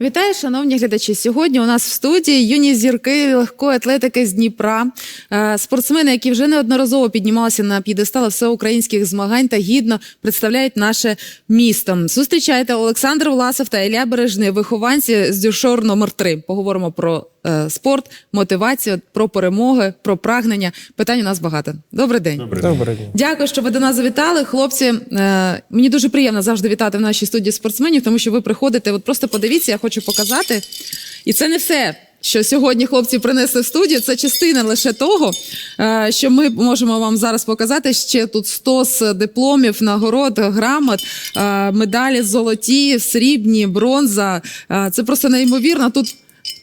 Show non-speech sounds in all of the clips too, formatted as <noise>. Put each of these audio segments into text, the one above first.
Вітаю, шановні глядачі. Сьогодні у нас в студії юні зірки легкої атлетики з Дніпра, е, спортсмени, які вже неодноразово піднімалися на п'єдестали всеукраїнських змагань та гідно представляють наше місто. Зустрічайте Олександр Власов та Ілля Бережний, вихованці з дюшор номер 3 Поговоримо про е, спорт, мотивацію, про перемоги, про прагнення. Питань у нас багато. Добрий день. Добре. Добрий день. Дякую, що ви до нас завітали. Хлопці, е, мені дуже приємно завжди вітати в нашій студії спортсменів, тому що ви приходите. От просто подивіться, я хочу показати. І це не все. Що сьогодні хлопці принесли в студію, це частина лише того, е, що ми можемо вам зараз показати. Ще тут 100 з дипломів, нагород, грамот, е, медалі золоті, срібні, бронза. Е, Це просто неймовірно. Тут,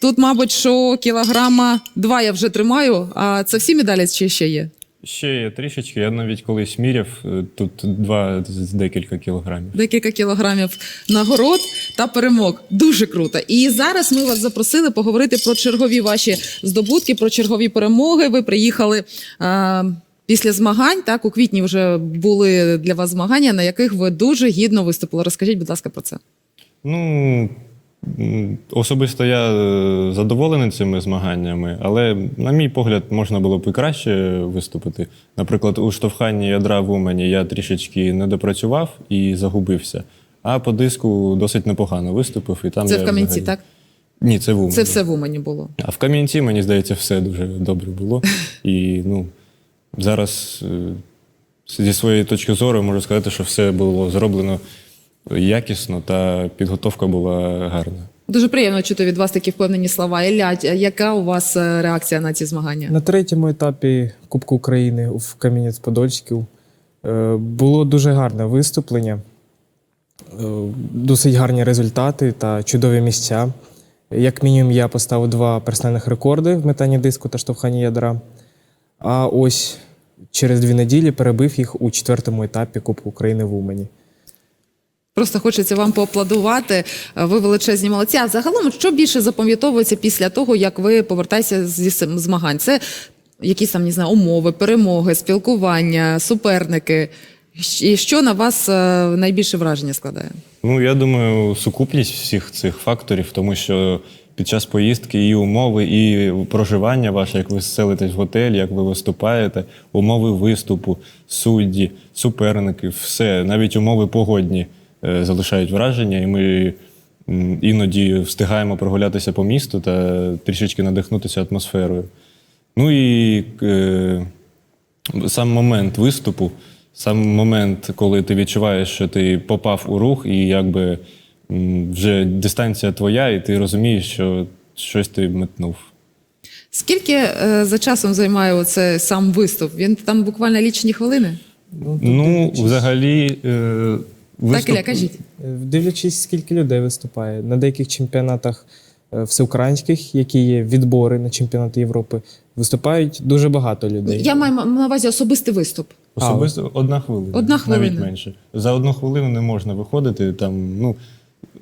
тут, мабуть, що кілограма два я вже тримаю. А це всі медалі чи ще є? Ще є трішечки. Я навіть колись міряв е, тут два з декілька кілограмів. декілька кілограмів нагород та перемог. Дуже круто. І зараз ми вас запросили поговорити про чергові ваші здобутки, про чергові перемоги. Ви приїхали. А... Після змагань, так у квітні вже були для вас змагання, на яких ви дуже гідно виступили. Розкажіть, будь ласка, про це. Ну особисто я е, задоволений цими змаганнями, але, на мій погляд, можна було б і краще виступити. Наприклад, у штовханні ядра в Умані я трішечки не допрацював і загубився. А по диску досить непогано виступив. І там Це я в Кам'янці, взагалі- так? Ні, це в Умані. Це все в Умані було. А в Кам'янці, мені здається, все дуже добре було. <laughs> І ну, зараз е, зі своєї точки зору можу сказати, що все було зроблено якісно та підготовка була гарна. Дуже приємно чути від вас такі впевнені слова. Ілля, яка у вас е, реакція на ці змагання? На третьому етапі Кубку України в Кам'янець-Подольську е, було дуже гарне виступлення, е, досить гарні результати та чудові місця. Як мінімум, я поставив два персональних рекорди в метанні диску та штовханні ядра. А ось через дві неділі перебив їх у четвертому етапі Кубку України в Умані. Просто хочеться вам поаплодувати. Ви величезні молодці. А загалом, що більше запам'ятовується після того, як ви повертаєтеся зі змагань? Це якісь там не знаю, умови, перемоги, спілкування, суперники. І що на вас е, найбільше враження складає? Ну, я думаю, сукупність всіх цих факторів, тому що під час поїздки і умови, і проживання ваше, як ви селитесь в готель, як ви виступаєте, умови виступу, судді, суперники, все, навіть умови погодні е, залишають враження, і ми іноді встигаємо прогулятися по місту та трішечки надихнутися атмосферою. Ну і е, сам момент виступу, сам момент, коли ти відчуваєш, що ти попав у рух, і якби вже дистанція твоя, і ти розумієш, що щось ти метнув. Скільки е, за часом займає оце сам виступ? Він там буквально лічені хвилини? тут Ну, взагалі, е, Так, виступ... Ілля, кажіть. Е, Дивлячись, скільки людей виступає. На деяких чемпіонатах е, всеукраїнських, які є відбори на чемпіонати Європи, виступають дуже багато людей. Я маю на увазі особистий виступ. Особисто одна хвилина. Одна хвилина. Навіть менше. За одну хвилину не можна виходити. Там, ну,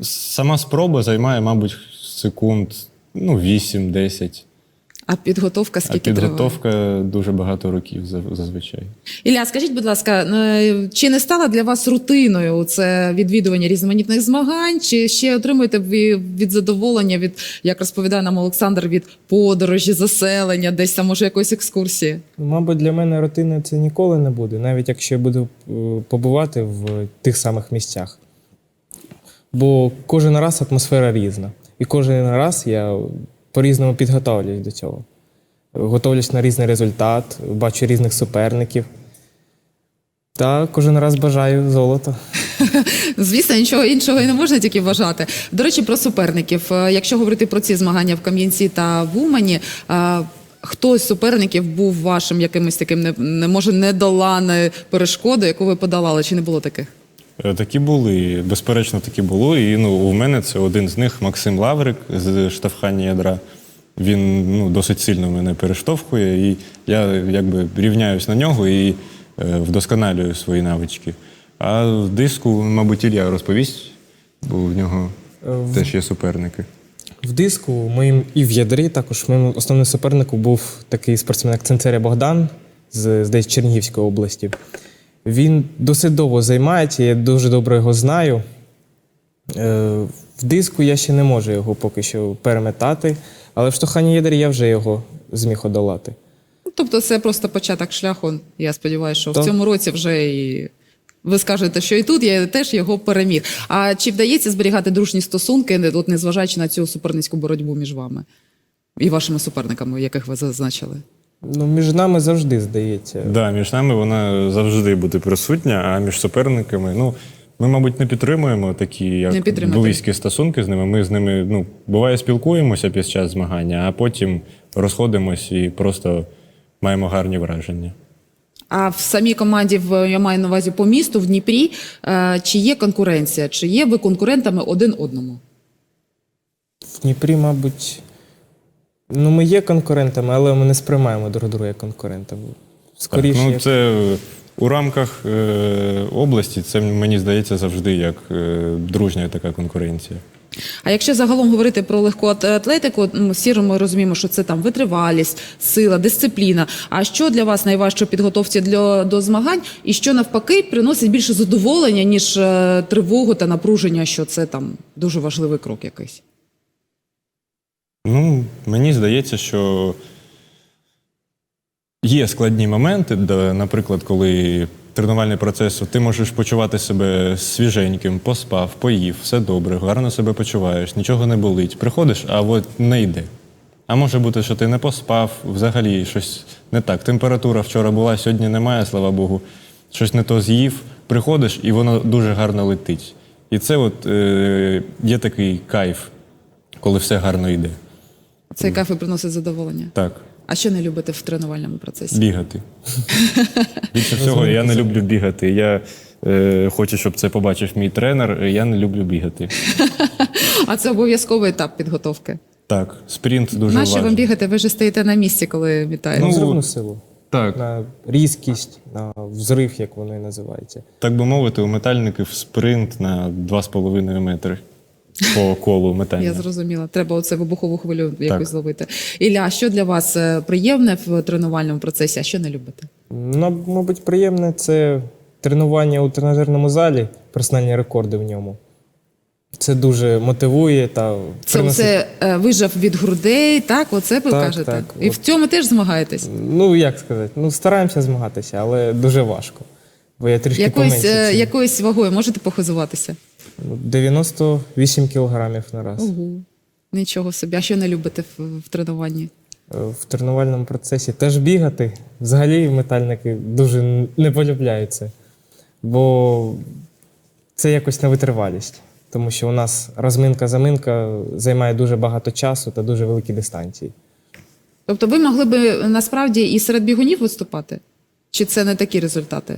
сама спроба займає, мабуть, секунд ну, 8-10. А підготовка А скільки триває? підготовка дуже багато років зазвичай. Ілля, скажіть, будь ласка, е, чи не стало для вас рутиною це відвідування різноманітних змагань? Чи ще отримуєте ви від задоволення від, як розповідає нам Олександр, від подорожі, заселення, десь там може якоїсь екскурсії? Мабуть, для мене рутини це ніколи не буде, навіть якщо я буду е, побувати в тих самих місцях. Бо кожен раз атмосфера різна. І кожен раз я по-різному підготовлююсь до цього. Готовлюсь на різний результат, бачу різних суперників. Та кожен раз бажаю золота. <laughs> Звісно, нічого іншого і не можна тільки вважати. До речі, про суперників. Е, Якщо говорити про ці змагання в Кам'янці та в Умані, е, хто з суперників був вашим якимось таким не, може недоланою перешкодою, яку ви подолали, чи не було таких? Е, Такі були, безперечно, такі були. І ну, у мене це один з них Максим Лаврик з штовхання ядра. Він ну, досить сильно мене перештовхує, і я якби рівняюсь на нього і е, вдосконалюю свої навички. А в диску, мабуть, Ілля розповість, бо в нього Е, в- теж є суперники. В диску моїм і в ядрі також моїм основним суперником був такий спортсмен, як Ценцеря Богдан з десь Чернігівської області. Він досить довго займається, я дуже добре його знаю. Е, В диску я ще не можу його поки що переметати, але в штовханні ядер я вже його зміг одолати. Ну, Тобто це просто початок шляху. Я сподіваюся, що в цьому році вже і ви скажете, що і тут я теж його переміг. А чи вдається зберігати дружні стосунки, от незважаючи на цю суперницьку боротьбу між вами і вашими суперниками, яких ви зазначили? Ну, між нами завжди здається. Да, між нами вона завжди буде присутня, а між суперниками, ну. Ми, мабуть, не підтримуємо такі як близькі стосунки з ними. Ми з ними, ну, буває, спілкуємося під час змагання, а потім розходимось і просто маємо гарні враження. А в самій команді, в я маю на увазі по місту в Дніпрі, е, чи є конкуренція? Чи є ви конкурентами один одному? В Дніпрі, мабуть, ну, ми є конкурентами, але ми не сприймаємо друг друга як конкурентами. Скоріше, так, ну, як- це у рамках е, області, це мені здається завжди як е, дружня така конкуренція. А якщо загалом говорити про легку атлетику, м, всі ми розуміємо, що це там витривалість, сила, дисципліна. А що для вас найважче в підготовці для, до змагань, і що навпаки приносить більше задоволення, ніж е, тривогу та напруження, що це там дуже важливий крок якийсь? Ну, мені здається, що є складні моменти, де, наприклад, коли тренувальний процес, ти можеш почувати себе свіженьким, поспав, поїв, все добре, гарно себе почуваєш, нічого не болить. Приходиш, а от не йде. А може бути, що ти не поспав, взагалі щось не так. Температура вчора була, сьогодні немає, слава Богу. Щось не то з'їв, приходиш, і воно дуже гарно летить. І це от е, є такий кайф, коли все гарно йде. Цей кафе приносить задоволення. Так. А що не любите в тренувальному процесі? Бігати. <laughs> Більше всього, я не люблю бігати. Я е, хочу, щоб це побачив мій тренер. Я не люблю бігати. <laughs> А це обов'язковий етап підготовки. Так, спринт дуже Нащо вам важливий. бігати? Ви ж стоїте на місці, коли вітаєте. Ну, взривну силу, Так, на різкість, на взрив, як воно і називається. так би мовити, у метальників спринт на 2,5 метри по колу метання. Я зрозуміла. Треба оце вибухову хвилю якось зловити. Ілля, що для вас е, приємне в тренувальному процесі, а що не любите? Ну, мабуть, приємне це тренування у тренажерному залі, персональні рекорди в ньому. Це дуже мотивує та Це приносить- оце е, вижав від грудей, так? Оце ви Так, кажете. так, І от. в цьому теж змагаєтесь. Ну, як сказати, ну стараємося змагатися, але дуже важко. Бо я трішки Якоюсь, е, якоюсь вагою можете похизуватися? Ну, 98 кілограмів на раз. Ого. Нічого собі. А що не любите в, в тренуванні? Е, В тренувальному процесі теж бігати. Взагалі метальники дуже не полюбляють це. Бо це якось на витривалість. Тому що у нас розминка-заминка займає дуже багато часу та дуже великі дистанції. Тобто ви могли би насправді і серед бігунів виступати? Чи це не такі результати?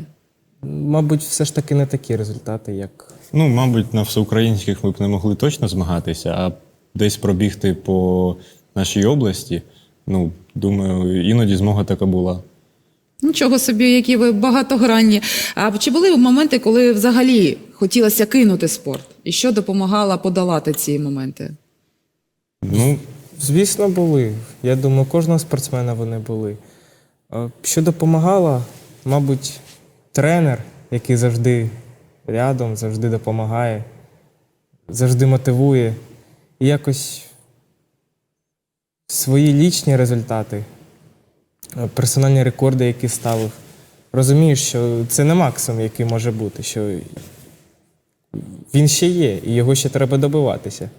Мабуть, все ж таки не такі результати, як Ну, мабуть, на всеукраїнських ми б не могли точно змагатися, а десь пробігти по нашій області. Ну, думаю, іноді змога така була. Нічого собі, які ви багатогранні. А чи були моменти, коли взагалі хотілося кинути спорт? І що допомагало подолати ці моменти? Ну, Звісно, були. Я думаю, кожного спортсмена вони були. Що допомагало, мабуть, тренер, який завжди рядом, завжди допомагає, завжди мотивує. І якось свої лічні результати, е, персональні рекорди, які ставив. Розумієш, що це не максимум, який може бути, що він ще є, і його ще треба добиватися.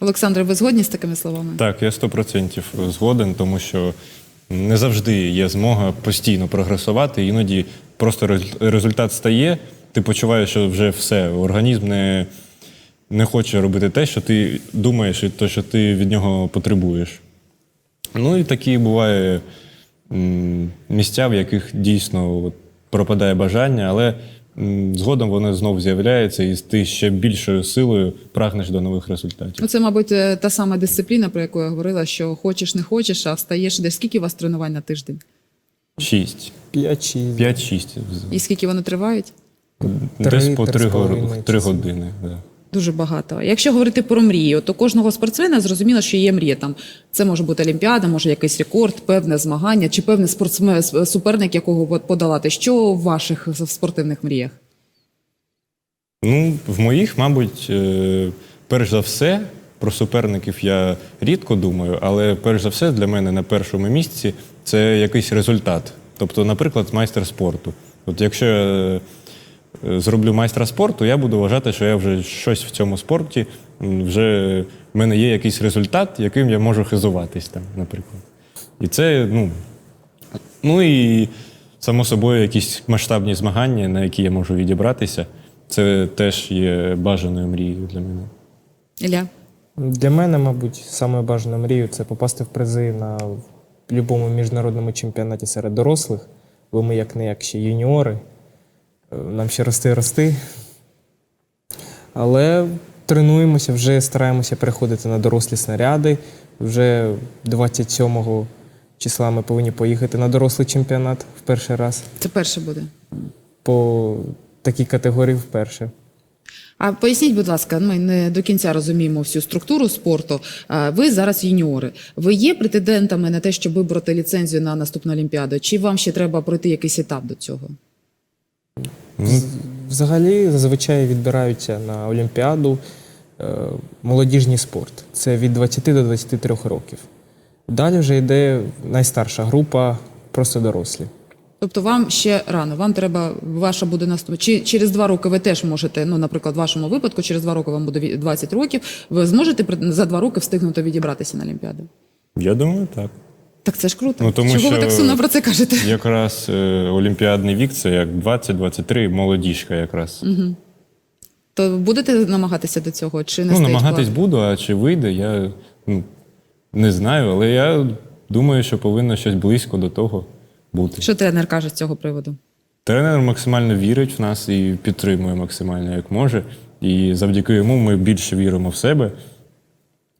Олександре, ви згодні з такими словами? Так, я 100% згоден, тому що не завжди є змога постійно прогресувати. Іноді просто результат стає, ти почуваєш, що вже все, організм не, не хоче робити те, що ти думаєш, і те, що ти від нього потребуєш. Ну і такі буває місця, в яких дійсно от, пропадає бажання, але згодом воно знову з'являється, і ти ще більшою силою прагнеш до нових результатів. Ну, Це, мабуть, е, та сама дисципліна, про яку я говорила, що хочеш, не хочеш, а встаєш десь. Скільки у вас тренувань на тиждень? Шість. 5-6. 5-6. І скільки вони тривають? Десь по три 3, з половиною часи. години. Да. Дуже багато. Якщо говорити про мрію, то кожного спортсмена зрозуміло, що є мрія. Там це може бути олімпіада, може якийсь рекорд, певне змагання чи певний спортсмен суперник, якого подолати. Що в ваших спортивних мріях? Ну, в моїх, мабуть, е, перш за все, про суперників я рідко думаю, але перш за все для мене на першому місці це якийсь результат. Тобто, наприклад, майстер спорту. От якщо я е, зроблю майстра спорту, я буду вважати, що я вже щось в цьому спорті, вже в мене є якийсь результат, яким я можу хизуватись, там, наприклад. І це, ну, ну і само собою, якісь масштабні змагання, на які я можу відібратися, це теж є бажаною мрією для мене. Ілля? Для мене, мабуть, саме бажана мрію це попасти в призи на будь-якому міжнародному чемпіонаті серед дорослих, бо ми як не як ще юніори. Нам ще рости рости. Але тренуємося, вже стараємося переходити на дорослі снаряди. Вже 27 числа ми повинні поїхати на дорослий чемпіонат в перший раз Це перше буде. по такій категорії вперше. А поясніть, будь ласка, ми не до кінця розуміємо всю структуру спорту. Ви зараз юніори. Ви є претендентами на те, щоб вибрати ліцензію на наступну олімпіаду? Чи вам ще треба пройти якийсь етап до цього? Взагалі, зазвичай відбираються на Олімпіаду е, молодіжний спорт. Це від 20 до 23 років. Далі вже йде найстарша група, просто дорослі. Тобто вам ще рано, вам треба, ваша буде наступ. Чи через два роки ви теж можете, ну, наприклад, в вашому випадку, через два роки вам буде ві- 20 років, ви зможете при- за два роки встигнути відібратися на Олімпіаду? я думаю, так. Так це ж круто. Ну, тому Чого ви так сумно про це кажете? Якраз е, олімпіадний вік це як 20-23, молодіжка якраз. То будете намагатися до цього? Чи не Ну, стоїть намагатись плану? буду, а чи вийде, я ну, не знаю, але я думаю, що повинно щось близько до того бути. Що тренер каже з цього приводу? Тренер максимально вірить в нас і підтримує максимально як може. І завдяки йому ми більше віримо в себе.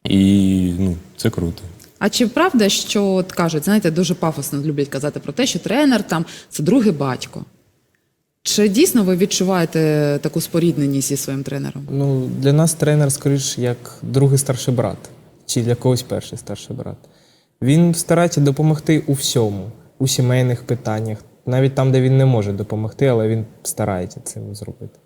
І ну, це круто. А чи правда, що от кажуть, знаєте, дуже пафосно люблять казати про те, що тренер там це другий батько? Чи дійсно ви відчуваєте таку спорідненість зі своїм тренером? Ну, для нас тренер, скоріш, як другий старший брат, чи для когось перший старший брат. Він старається допомогти у всьому, у сімейних питаннях, навіть там, де він не може допомогти, але він старається цим зробити.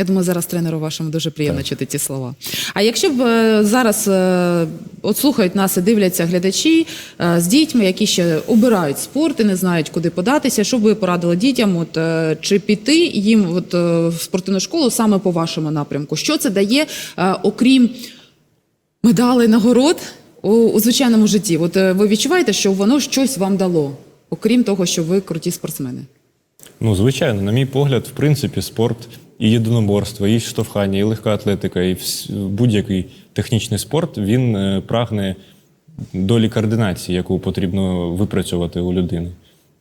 Я думаю, зараз тренеру вашому дуже приємно чути ті слова. А якщо б е, зараз е, от слухають нас і дивляться глядачі е, з дітьми, які ще обирають спорт і не знають, куди податися, що б ви порадили дітям, от чи піти їм от, в спортивну школу саме по вашому напрямку? Що це дає, окрім медалей, нагород у, у звичайному житті? От ви відчуваєте, що воно щось вам дало, окрім того, що ви круті спортсмени? Ну, звичайно, на мій погляд, в принципі, спорт і єдиноборство, і штовхання, і легка атлетика, і будь-який технічний спорт він е, прагне долі координації, яку потрібно випрацьвати у людини.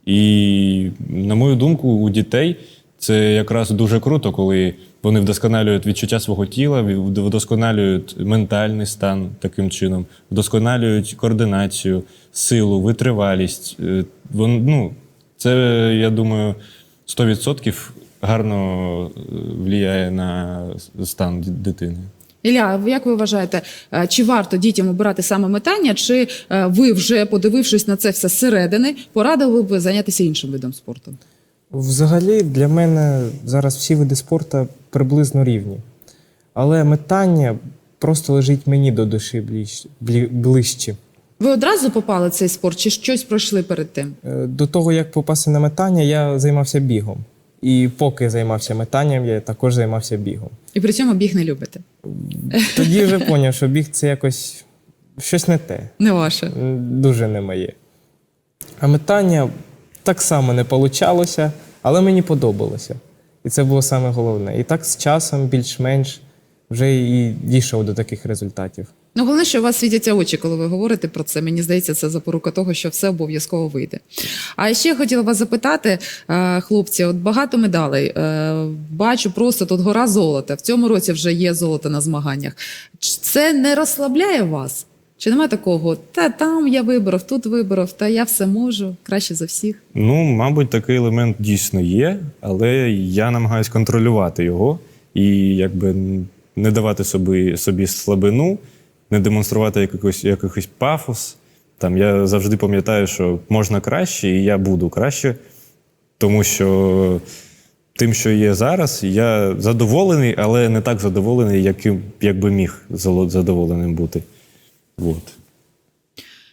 І, на мою думку, у дітей це якраз дуже круто, коли вони вдосконалюють відчуття свого тіла, вдосконалюють ментальний стан таким чином, вдосконалюють координацію, силу, витривалість. Е, Вон, ну, це, я думаю, 100% гарно е, впливає на стан дитини. Ілля, як ви вважаєте, е, чи варто дітям обирати саме метання, чи е, ви вже подивившись на це все зсередини, порадили б зайнятися іншим видом спорту? Взагалі, для мене зараз всі види спорту приблизно рівні. Але метання просто лежить мені до душі ближче. Ви одразу попали в цей спорт, чи щось пройшли перед тим? До того, як попасти на метання, я займався бігом. І поки займався метанням, я також займався бігом. І при цьому біг не любите? Тоді вже зрозумів, що біг це якось щось не те, Не ваше. дуже не моє. А метання так само не получалося, але мені подобалося. І це було саме головне. І так з часом, більш-менш, вже і дійшов до таких результатів. Ну, головне, що у вас світяться очі, коли ви говорите про це. Мені здається, це запорука того, що все обов'язково вийде. А ще хотіла вас запитати, е, хлопці, от багато медалей. Е, Бачу, просто тут гора золота. В цьому році вже є золото на змаганнях. Це не розслабляє вас? Чи немає такого? Та там я виборов, тут виборов, та я все можу, краще за всіх. Ну, мабуть, такий елемент дійсно є, але я намагаюся контролювати його і якби не давати собі, собі слабину, не демонструвати якийсь, якийсь пафос. Там я завжди пам'ятаю, що можна краще, і я буду краще, тому що тим, що є зараз, я задоволений, але не так задоволений, яким як би міг задоволеним бути. От.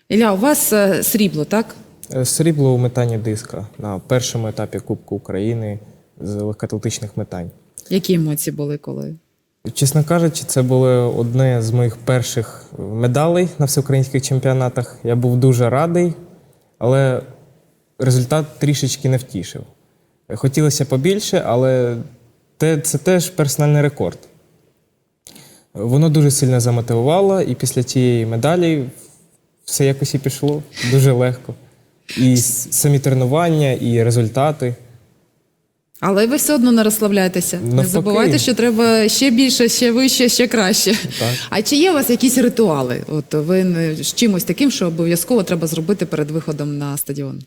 Ілля, у вас е, срібло, так? Е, Срібло у метанні диска на першому етапі Кубку України з легкоатлетичних метань. Які емоції були коли? Чесно кажучи, це було одне з моїх перших медалей на всеукраїнських чемпіонатах. Я був дуже радий, але результат трішечки не втішив. Хотілося побільше, але те- це теж персональний рекорд. Воно дуже сильно замотивувало, і після тієї медалі все якось і пішло дуже легко. І самі тренування, і результати. Але ви все одно не розслабляєтеся. Не Навпаки. забувайте, що треба ще більше, ще вище, ще краще. Так. А чи є у вас якісь ритуали? От ви не- з чимось таким, що обов'язково треба зробити перед виходом на стадіон?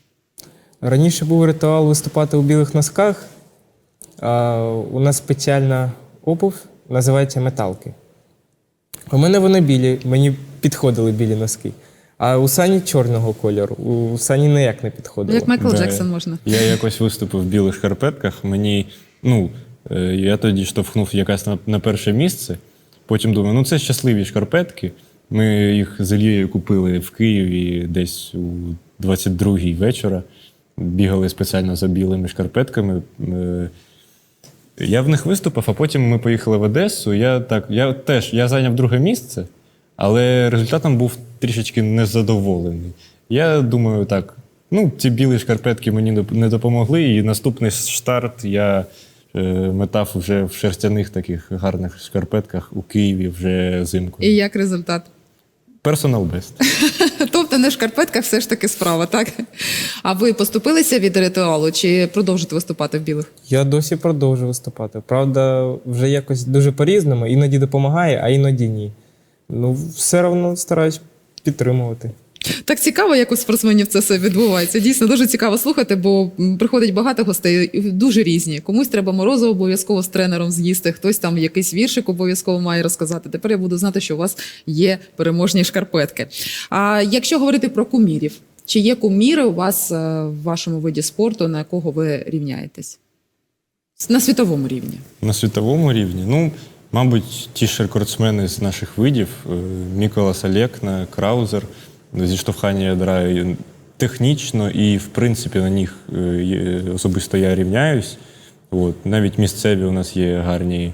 Раніше був ритуал виступати у білих носках. А у нас спеціальна обув називається металки. У мене вони білі, мені підходили білі носки. А у Сані чорного кольору, у Сані ніяк не підходило. Як Майкл Да. Джексон можна. Я якось виступив в білих шкарпетках. Мені, ну, е, я тоді штовхнув якась на, на перше місце. Потім думаю, ну це щасливі шкарпетки. Ми їх з Ілією купили в Києві десь у 22-й вечора. Бігали спеціально за білими шкарпетками. Е, Я в них виступив, а потім ми поїхали в Одесу. Я так, я теж я зайняв друге місце, але результатом був трішечки незадоволений. Я думаю, так, ну, ці білі шкарпетки мені не- не допомогли, і наступний старт я е, метав вже в шерстяних таких гарних шкарпетках у Києві вже зимку. І як результат? Персонал бест. <laughs> Тобто не в шкарпетках все ж таки справа, так? А ви поступилися від ритуалу чи продовжите виступати в білих? Я досі продовжую виступати. Правда, вже якось дуже по-різному, іноді допомагає, а іноді ні. Ну, все одно стараюсь підтримувати. Так цікаво, як у спортсменів це все відбувається. Дійсно дуже цікаво слухати, бо приходить багато гостей, дуже різні. Комусь треба морозиво обов'язково з тренером з'їсти, хтось там якийсь віршик обов'язково має розказати. Тепер я буду знати, що у вас є переможні шкарпетки. А якщо говорити про кумірів, чи є куміри у вас е, в вашому виді спорту, на якого ви рівняєтесь? На світовому рівні. На світовому рівні, ну, мабуть, ті ж рекордсмени з наших видів: е, Міколас Олекна, Краузер, зі штовхання ядра технічно і, в принципі, на них е, особисто я рівняюсь. От. Навіть місцеві у нас є гарні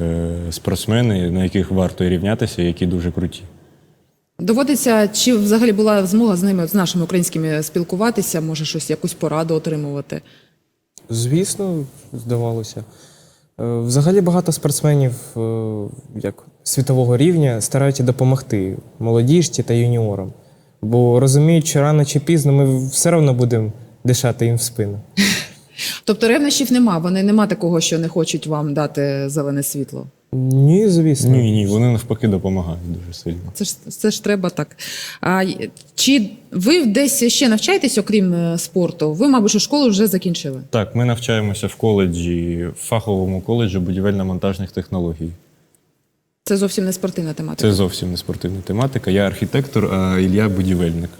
е, спортсмени, на яких варто рівнятися, які дуже круті. Доводиться, чи взагалі була змога з ними, з нашими українськими спілкуватися, може щось, якусь пораду отримувати? Звісно, здавалося. Е, Взагалі багато спортсменів е, як світового рівня стараються допомогти молодіжці та юніорам. Бо розуміють, що рано чи пізно ми все одно будемо дишати їм в спину. Тобто ревнощів нема, вони нема такого, що не хочуть вам дати зелене світло. Ні, звісно. Ні, ні, вони навпаки допомагають дуже сильно. Це ж це ж треба так. А чи ви десь ще навчаєтесь, окрім е, спорту? Ви, мабуть, школу вже закінчили. Так, ми навчаємося в коледжі, в фаховому коледжі будівельно-монтажних технологій. Це зовсім не спортивна тематика. Це зовсім не спортивна тематика. Я архітектор, а Ілля будівельник.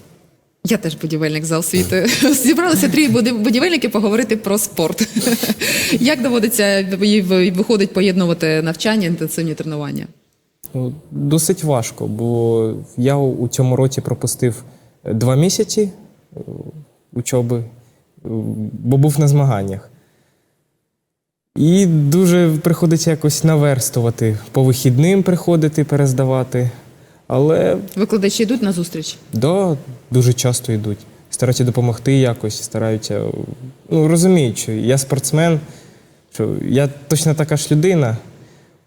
Я теж будівельник за освітою. <laughs> Зібралися три будівельники поговорити про спорт. <laughs> Як доводиться і виходить поєднувати навчання, інтенсивні тренування? Ну, Досить важко, бо я у цьому році пропустив е, два місяці е, учоби, е, бо був на змаганнях. І дуже приходиться якось наверстувати, по вихідним приходити, перездавати. Але Викладачі йдуть на зустріч? да, дуже часто йдуть. Стараються допомогти якось, стараються. Ну, розуміють, що я спортсмен, що я точно така ж людина.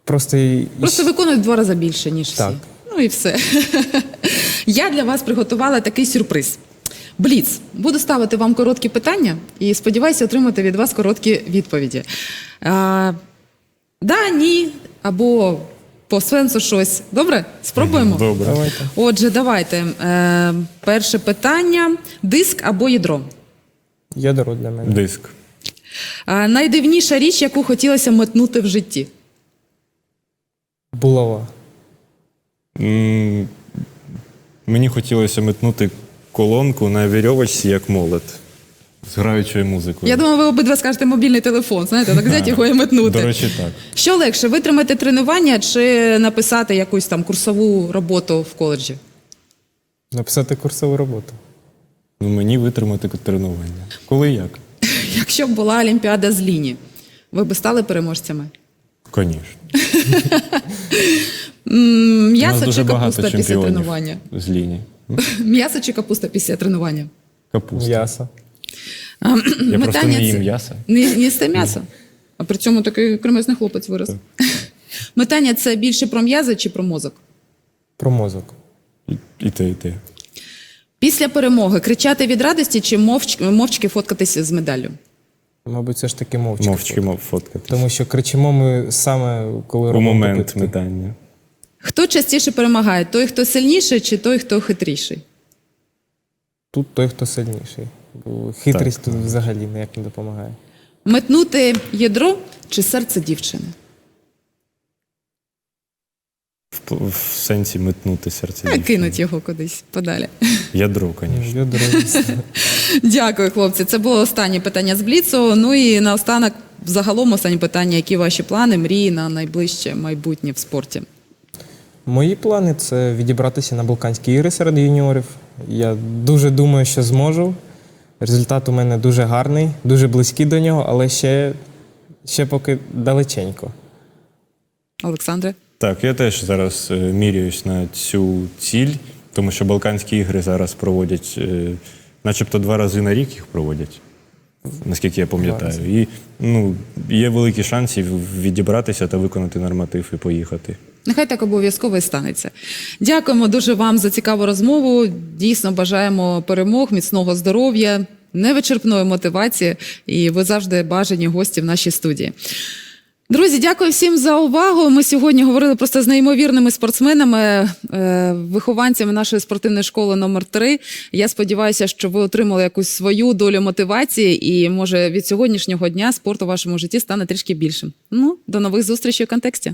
Просто, Просто виконують два рази більше, ніж всі. Ну і все. <laughs> Я для вас приготувала такий сюрприз. Бліц. Буду ставити вам короткі питання і сподіваюся отримати від вас короткі відповіді. А, да, ні, або по сенсу щось. Добре? Спробуємо? Добре. Давайте. Отже, давайте. Е, перше питання: диск або ядро. Ядро для мене. Диск. А, найдивніша річ, яку хотілося метнути в житті. Булава. М, Мені хотілося метнути колонку на вірьовочці, як молот. З граючою музикою. Я думаю, ви обидва скажете мобільний телефон. Знаєте, так взяти <laughs> його і метнути. До речі, так. Що легше, витримати тренування чи написати якусь там курсову роботу в коледжі? Написати курсову роботу. Ну, мені витримати тренування. Коли як? <laughs> Якщо б була Олімпіада з ліні, ви б стали переможцями? Звісно. <laughs> М'ясо чи капуста після тренування? з лінії. М'ясо чи капуста після тренування? Капуста. М'ясо. А, Я просто не їм це- м'яса. Не їсте м'ясо. А при цьому такий кремезний хлопець вирос. <laughs> Метання це більше про м'язи чи про мозок? Про мозок. І, і те, і те. Після перемоги кричати від радості чи мовч, мовчки фоткатися з медаллю? Мабуть, все ж таки мовчки. Мовчки фоткати. Тому що кричимо ми саме, коли У робимо момент попитки. метання. Хто частіше перемагає? Той, хто сильніший, чи той, хто хитріший? Тут той, хто сильніший. Бо хитрість Так. тут взагалі ніяк не допомагає. Метнути ядро чи серце дівчини? В, в сенсі метнути серце. А дівчини. кинуть його кудись подалі. <laughs> Ядро, звісно. Ядро. Дякую, хлопці. Це було останнє питання з Бліцу. Ну і наостанок, загалом, останнє питання: які ваші плани, мрії на найближче майбутнє в спорті? Мої плани це відібратися на Балканські ігри серед юніорів. Я дуже думаю, що зможу. Результат у мене дуже гарний, дуже близький до нього, але ще, ще поки далеченько. Олександре? Так, я теж зараз е, міряюсь на цю ціль, тому що Балканські ігри зараз проводять, е, начебто два рази на рік їх проводять, наскільки я пам'ятаю. І ну, є великі шанси відібратися та виконати норматив і поїхати. Нехай так обов'язково і станеться. Дякуємо дуже вам за цікаву розмову. Дійсно бажаємо перемог, міцного здоров'я, невичерпної мотивації. І ви завжди бажані гості в нашій студії. Друзі, дякую всім за увагу. Ми сьогодні говорили просто з неймовірними спортсменами, е, вихованцями нашої спортивної школи номер 3 Я сподіваюся, що ви отримали якусь свою долю мотивації, і може від сьогоднішнього дня спорт у вашому житті стане трішки більшим. Ну, до нових зустрічей у контексті.